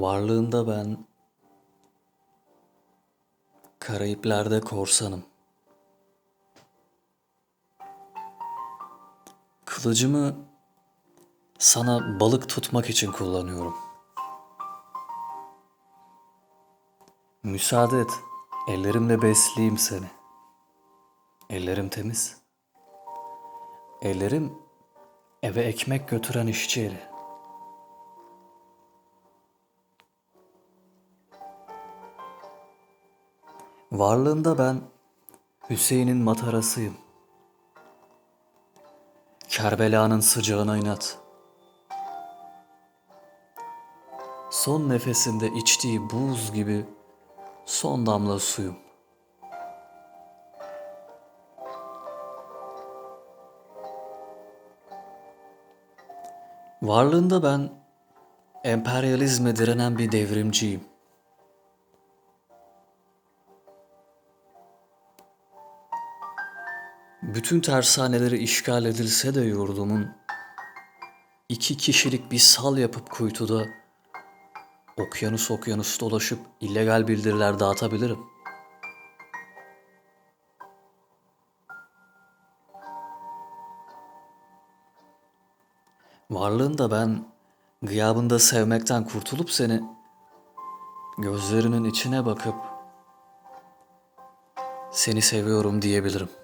Varlığında ben Karayipler'de korsanım. Kılıcımı sana balık tutmak için kullanıyorum. Müsaade et, ellerimle besleyeyim seni. Ellerim temiz. Ellerim eve ekmek götüren işçi eli. Varlığında ben Hüseyin'in matarasıyım. Kerbela'nın sıcağına inat. Son nefesinde içtiği buz gibi son damla suyum. Varlığında ben emperyalizme direnen bir devrimciyim. Bütün tersaneleri işgal edilse de yurdumun iki kişilik bir sal yapıp kuytuda okyanus okyanus dolaşıp illegal bildiriler dağıtabilirim. Varlığında ben gıyabında sevmekten kurtulup seni gözlerinin içine bakıp seni seviyorum diyebilirim.